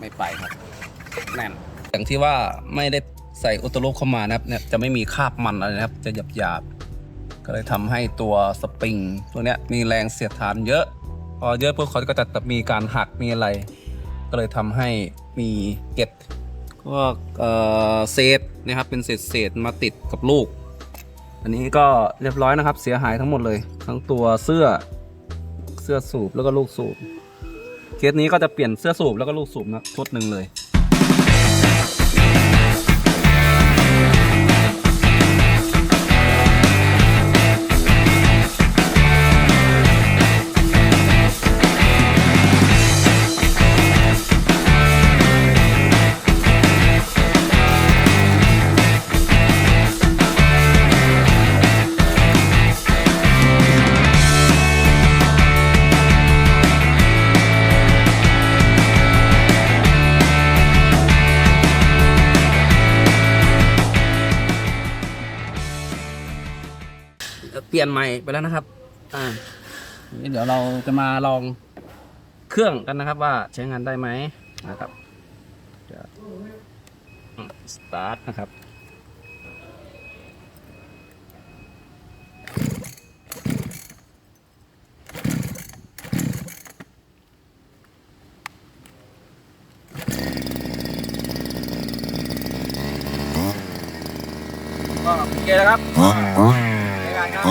ไม่ไปครับแน่นอย่างที่ว่าไม่ได้ใส่อุตลุเข้ามานะครับเนี่ยจะไม่มีคราบมันอะไรนะครับ จะหยาบหยาบๆก็เลยทำให้ตัวสปริงตัวเนี้ยมีแรงเสียดทานเยอะ พอเยอะพวกเขาก็จะมีการหักมีอะไร ก็เลยทำให้มีเก็ดก็เออเศษนะครับเป็นเศษเศษมาติดกับลูก อันนี้ก็เรียบร้อยนะครับเสียหายทั้งหมดเลย ทั้งตัวเสื้อเสื้อสูบแล้วก็ลูกสูบ เคสนี้ก็จะเปลี่ยนเสื้อสูบแล้วก็ลูกสูบนะชุดหนึ่งเลย เปลี่ยนใหม่ไปแล้วนะครับ อ่านี่เดี๋ยวเราจะมาลองเครื่องกันนะครับ ว่าใช้งานได้ไหมนะครับเดี๋ยวสตาร์ทนะครับก็โอเคแล้วครับ ใช้